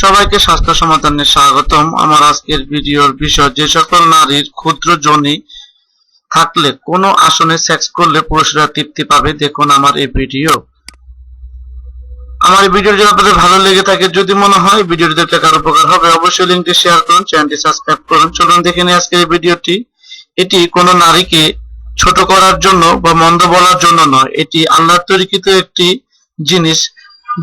সবাইকে স্বাস্থ্য সমাধানে স্বাগতম। আমার আজকের ভিডিওর বিষয়, যে সকল নারীর ক্ষুদ্র যোনি থাকলে, কোনো আসনে সেক্স করলে পুরুষরা তৃপ্তি পাবে। দেখুন আমার এই ভিডিও। আমার এই ভিডিও যদি আপনাদের ভালো লেগে থাকে, যদি মনে হয় ভিডিওটি দেখতে কারও উপকার হবে, অবশ্যই লিঙ্কটি শেয়ার করুন চ্যানেলটি সাবস্ক্রাইব করুন। চলুন দেখে নিই আজকের এই ভিডিওটি। এটি কোনো নারীকে ছোট করার জন্য বা মন্দ বলার জন্য নয়, এটি আল্লাহর তৈরিকৃত একটি জিনিস।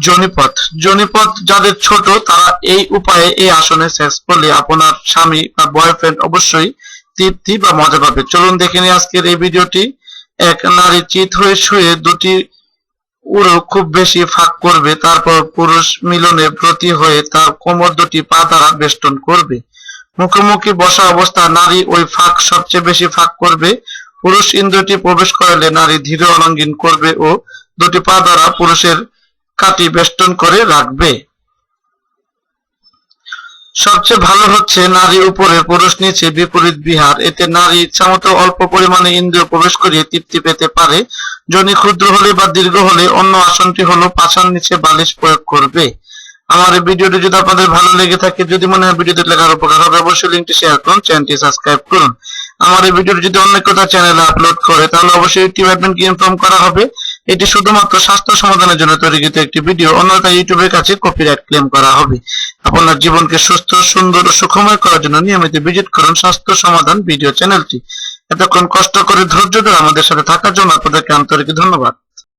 জনিপথ জনিপথ যাদের ছোট, তারা এই উপায়ে এই আসনে সেক্স করলে আপনার স্বামী বা বয়ফ্রেন্ড অবশ্যই তৃপ্তি বা মজা পাবে। চলুন দেখে নিই আজকের এই ভিডিওটি। এক নারী চিত হয়ে শুয়ে দুটি উড়ো খুব বেশি ফাঁক করবে, তারপর পুরুষ মিলনে ব্রতী হয়ে তার কোমর দুটি পা দ্বারা বেষ্টন করবে। মুখোমুখি বসা অবস্থা, নারী ওই ফাঁক সবচেয়ে বেশি ফাঁক করবে। পুরুষ ইন্দ্রটি প্রবেশ করলে নারী ধীরে অনঙ্গিন করবে ও দুটি পা দ্বারা পুরুষের কাটি বেষ্টন করে রাখবে। সবচেয়ে ভালো হচ্ছে নারী উপরে পুরুষ নিচে বিপরীত বিহার। এতে নারী ইচ্ছামতো অল্প পরিমাণে ইন্দ্রিয় প্রবেশ করিয়ে তৃপ্তি পেতে পারে। জনি ক্ষুদ্র হলে বা দীর্ঘ হলে অন্য আসনটি হলো পাছার নিচে বালিশ প্রয়োগ করবে। আমার এই ভিডিওটি যদি আপনাদের ভালো লেগে থাকে, যদি মনে হয় ভিডিওতে লেখার উপকার হবে, অবশ্যই লিঙ্কটি শেয়ার করুন চ্যানেলটি সাবস্ক্রাইব করুন। আমার এই ভিডিওটি যদি অন্য কোথাও চ্যানেলে আপলোড করে, তাহলে অবশ্যই ইউটিউব অ্যাডমিনকে ইনফর্ম করা হবে। এটি শুধুমাত্র স্বাস্থ্য সমাধানের জন্য তৈরিকৃত একটি ভিডিও অন্যথা ইউটিউবের কাছে কপিরাইট ক্লেম করা হবে। আপনার জীবনকে সুস্থ, সুন্দর ও সুখময় করার জন্য নিয়মিত ভিজিট করুন স্বাস্থ্য সমাধান ভিডিও চ্যানেলটি এতক্ষণ কষ্ট করে ধৈর্য ধরে আমাদের সাথে থাকার জন্য আপনাদেরকে আন্তরিক ধন্যবাদ।